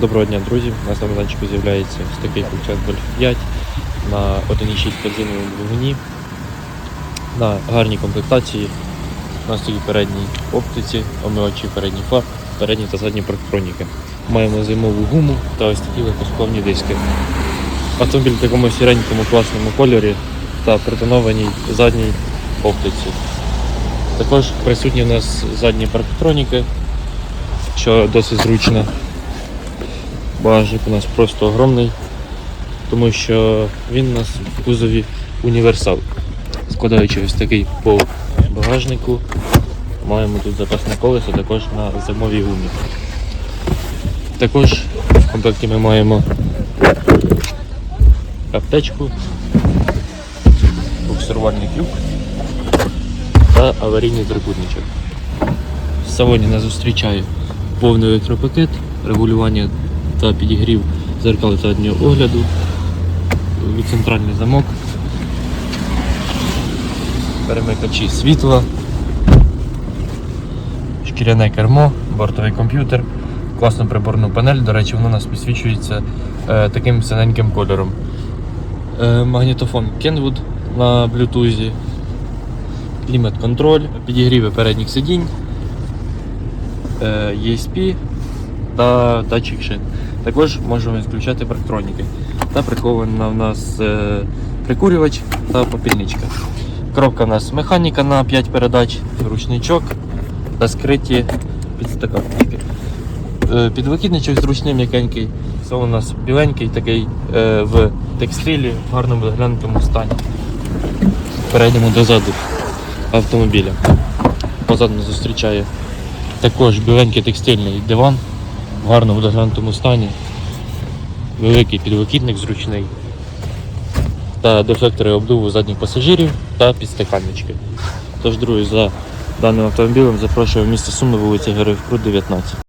Доброго дня, друзі! У нас на майданчику з'являється ось такий Volkswagen Golf 5 на 1.6 бензиновому двигуні на гарній комплектації. У нас тоді передній оптиці, омивачі передній фар, передні та задні парктроніки. Маємо зимову гуму та ось такі легкосплавні диски. Автомобіль в такому сіренькому класному кольорі та притонованій задній оптиці. Також присутні у нас задні парктроніки, що досить зручно. Багажник у нас просто огромний, тому що він у нас в кузові універсал. Складаючи ось такий по багажнику, маємо тут запасне колесо також на зимовій гумі. Також в комплекті ми маємо аптечку, буксирувальний крюк та аварійний трикутничок. В салоні нас зустрічає повний електропакет, регулювання та підігрів зеркал заднього огляду, центральний замок, перемикачі світла, шкіряне кермо, бортовий комп'ютер, класну приборну панель. До речі, воно у нас підсвічується е, таким синеньким кольором. Е, магнітофон Kenwood на блютузі, клімат-контроль, підігріви передніх сидінь, е, ESP та датчик шин. Також можемо відключати парктроніки. Та прихована в нас е, прикурювач та попільничка. Коробка у нас механіка на 5 передач, ручничок та скриті підстаканнички. Е, підвикидничок зручний м'якенький. Це у нас біленький такий е, в текстилі, в гарному доглянутому стані. Перейдемо до заду автомобіля. Позаду зустрічає також біленький текстильний диван в гарному доглянутому стані. Великий підлокітник зручний. Та дефлектори обдуву задніх пасажирів та підстаканнички. Тож, друзі, за даним автомобілем запрошую в місто Суми, вулиця Героїв Крут, 19.